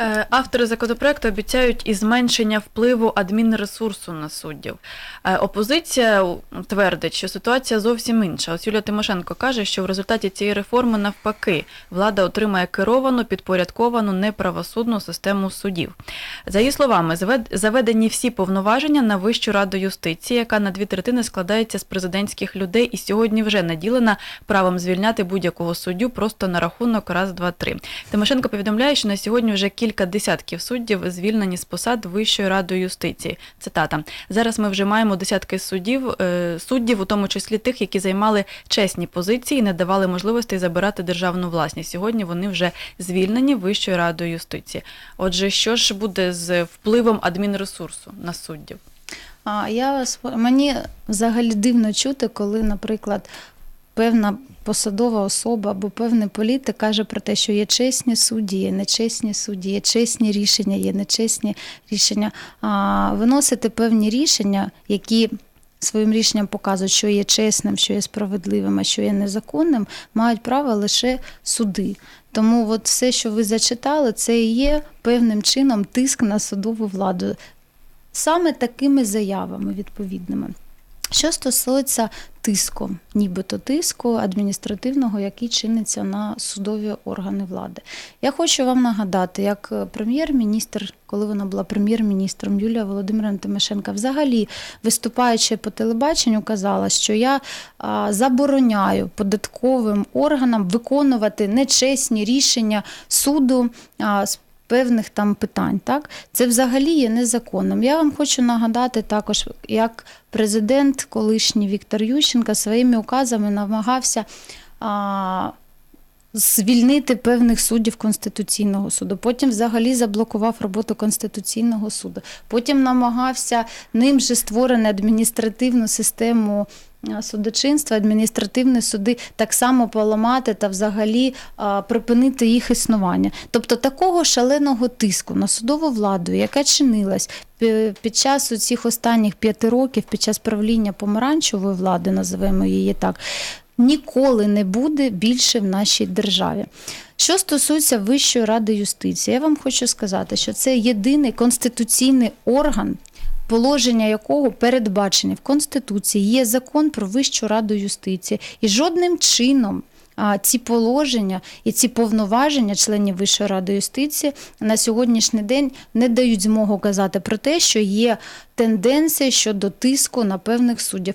Е, Автори законопроекту обіцяють і зменшення впливу адмінресурсу на суддів. Е, Опозиція твердить, що ситуація зовсім інша. Ось Юлія Тимошенко каже, що в результаті цієї реформи навпаки влада отримає керовану, підпорядковану, неправосудну систему судів. За її словами, завед- заведені всі повноваження на Вищу раду юстиції, яка на дві третини складається з президентських людей і сьогодні вже наділена правом звільняти будь-якого суддю просто на рахунок раз, два, три. Тимошенко повідомляє, що на сьогодні вже кілька десятків суддів звільнені з посад Вищою радою юстиції. Цитата: зараз ми вже маємо десятки суддів, е, суддів, у тому числі тих, які займали чесні позиції не давали можливості забирати державну власність. Сьогодні вони вже звільнені Вищою радою юстиції. Отже, що ж буде з впливом адмінресурсу на суддів? Я вас мені взагалі дивно чути, коли, наприклад, певна посадова особа або певний політик каже про те, що є чесні судді, є нечесні судді, є чесні рішення, є нечесні рішення. А виносити певні рішення, які своїм рішенням показують, що є чесним, що є справедливим, а що є незаконним, мають право лише суди. Тому от все, що ви зачитали, це і є певним чином тиск на судову владу саме такими заявами відповідними. Що стосується тиску, нібито тиску адміністративного, який чиниться на судові органи влади. Я хочу вам нагадати, як е, прем'єр-міністр, коли вона була прем'єр-міністром Юлія Володимирівна Тимошенка, взагалі виступаючи по телебаченню, казала, що я забороняю податковим органам виконувати нечесні рішення суду з певних там питань. Так? Це взагалі є незаконним. Я вам хочу нагадати також, як президент колишній Віктор Ющенко своїми указами намагався. А, Звільнити певних суддів Конституційного суду, потім взагалі заблокував роботу Конституційного суду. Потім намагався ним же створену адміністративну систему судочинства, адміністративні суди так само поламати та взагалі а, припинити їх існування. Тобто такого шаленого тиску на судову владу, яка чинилась під час цих останніх п'яти років, під час правління помаранчевої влади, називаємо її так, ніколи не буде більше в нашій державі. Що стосується Вищої ради юстиції, я вам хочу сказати, що це єдиний конституційний орган, положення якого передбачені в Конституції. Є закон про Вищу раду юстиції, і жодним чином. Ці положення і ці повноваження членів Вищої ради юстиції на сьогоднішній день не дають змогу казати про те, що є тенденція щодо тиску на певних суддів.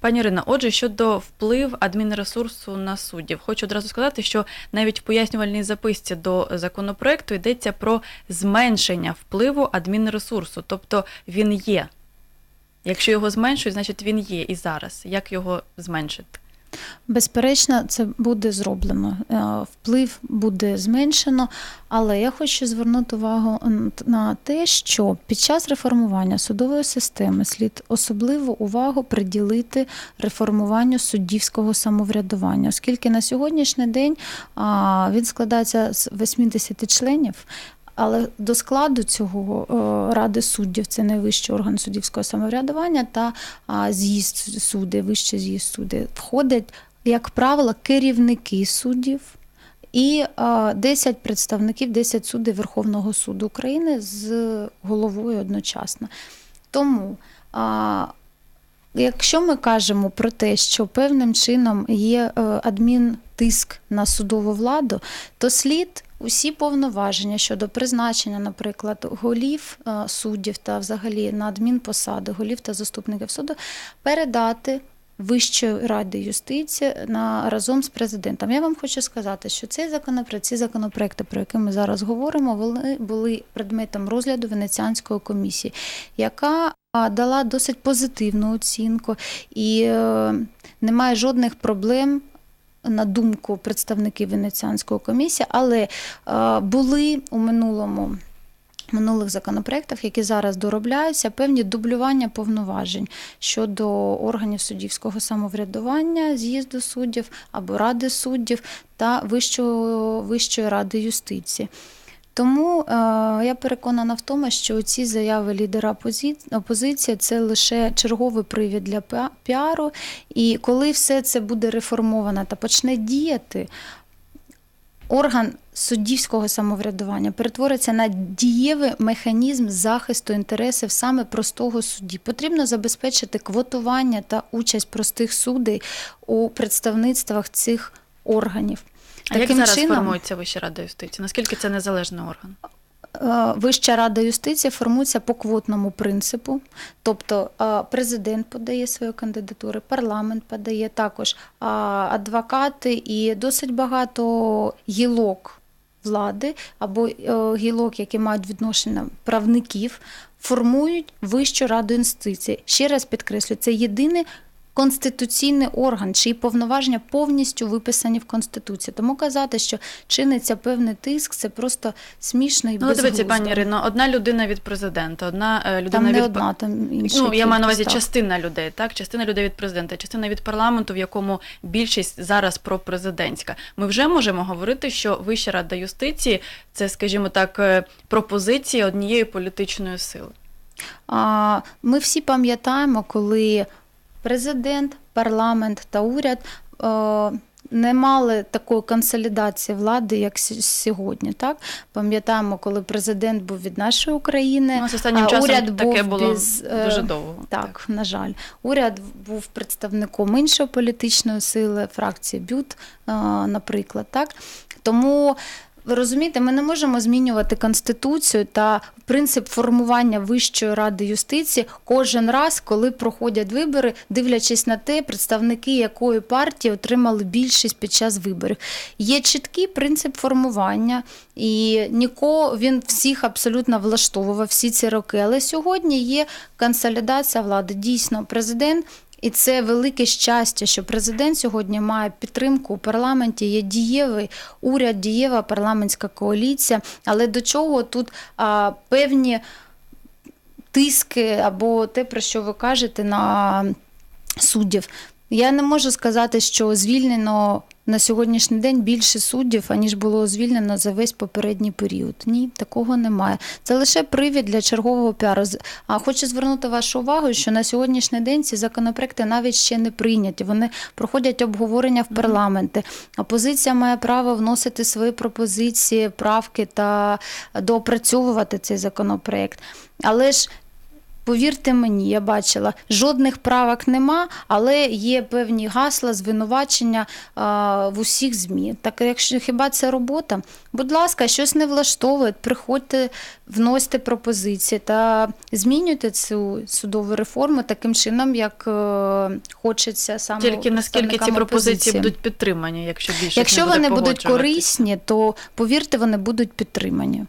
Пані Ірина, отже, щодо вплив адмінресурсу на суддів, хочу одразу сказати, що навіть в пояснювальній записці до законопроекту йдеться про зменшення впливу адмінресурсу, тобто він є. Якщо його зменшують, значить він є і зараз. Як його зменшити? Безперечно, це буде зроблено. Е, Вплив буде зменшено, але я хочу звернути увагу на те, що під час реформування судової системи слід особливу увагу приділити реформуванню суддівського самоврядування, оскільки на сьогоднішній день він складається з 80 членів. Але до складу цього е, ради суддів це найвищий орган суддівського самоврядування та з'їзд суди, вищий з'їзд суди входять, як правило, керівники суддів і а, 10 представників, 10 суддів Верховного суду України з головою одночасно. Тому Якщо ми кажемо про те, що певним чином є е, адмінтиск на судову владу, то слід усі повноваження щодо призначення, наприклад, голів е, суддів та взагалі на адмінпосади, голів та заступників суду передати. Вищої ради юстиції на разом з президентом. Я вам хочу сказати, що цей законопроект, ці законопроекти, про які ми зараз говоримо, вони були предметом розгляду Венеціанської комісії, яка дала досить позитивну оцінку і е, немає жодних проблем. На думку представників Венеціанської комісії, але е, були у минулому минулих законопроєктах, які зараз доробляються, певні дублювання повноважень щодо органів суддівського самоврядування, з'їзду суддів або ради суддів та Вищого, Вищої ради юстиції. Тому е, я переконана в тому, що ці заяви лідера опозиції це лише черговий привід для піару. І коли все це буде реформовано та почне діяти, орган суддівського самоврядування перетвориться на дієвий механізм захисту інтересів саме простого судді. Потрібно забезпечити квотування та участь простих суддей у представництвах цих органів. А як зараз формується Вища рада юстиції? Наскільки це незалежний орган? Е, Вища рада юстиції формується по квотному принципу, тобто е, президент подає свої кандидатури, парламент подає також адвокати і досить багато гілок влади або е, гілок, які мають відношення правників, формують Вищу раду юстиції. Ще раз підкреслю, це єдиний конституційний орган, чиї повноваження повністю виписані в Конституції. Тому казати, що чиниться певний тиск, це просто смішно і Ну, дивіться, пані Ірино, одна людина від президента, одна е, людина Там не від одна, там інша. Ну, я маю на увазі частина людей, так? Частина людей від президента, частина від парламенту, в якому більшість зараз пропрезидентська. Ми вже можемо говорити, що Вища рада юстиції це, скажімо так, е, пропозиції однієї політичної сили. Ми всі пам'ятаємо, коли президент, парламент та уряд е, не мали такої консолідації влади, як сьогодні. Так? Пам'ятаємо, коли президент був від нашої України, У нас останнім а часом уряд таке був було без, е, дуже довго. Так, на жаль, уряд був представником іншої політичної сили, фракції БЮТ, е, наприклад. Так? Тому ви розумієте, ми не можемо змінювати конституцію та принцип формування Вищої ради юстиції кожен раз, коли проходять вибори, дивлячись на те, представники якої партії отримали більшість під час виборів. Є чіткий принцип формування, і нікого він всіх абсолютно влаштовував всі ці роки. Але сьогодні є консолідація влади. Дійсно, президент. І це велике щастя, що президент сьогодні має підтримку у парламенті. Є дієвий уряд, дієва парламентська коаліція. Але до чого тут а, певні тиски або те, про що ви кажете, на суддів. Я не можу сказати, що звільнено на сьогоднішній день більше суддів, аніж було звільнено за весь попередній період. Ні, такого немає. Це лише привід для чергового піару. А хочу звернути вашу увагу, що на сьогоднішній день ці законопроекти навіть ще не прийняті. Вони проходять обговорення в парламенті. Опозиція має право вносити свої пропозиції, правки та доопрацьовувати цей законопроект. Але ж Повірте мені, я бачила, жодних правок нема, але є певні гасла, звинувачення а, в усіх ЗМІ. Так якщо хіба це робота? Будь ласка, щось не влаштовує, приходьте, вносьте пропозиції та змінюйте цю судову реформу таким чином, як е, хочеться саме Тільки наскільки ці пропозиції опозиції. будуть підтримані, якщо більше Якщо не буде вони будуть корисні, то повірте, вони будуть підтримані.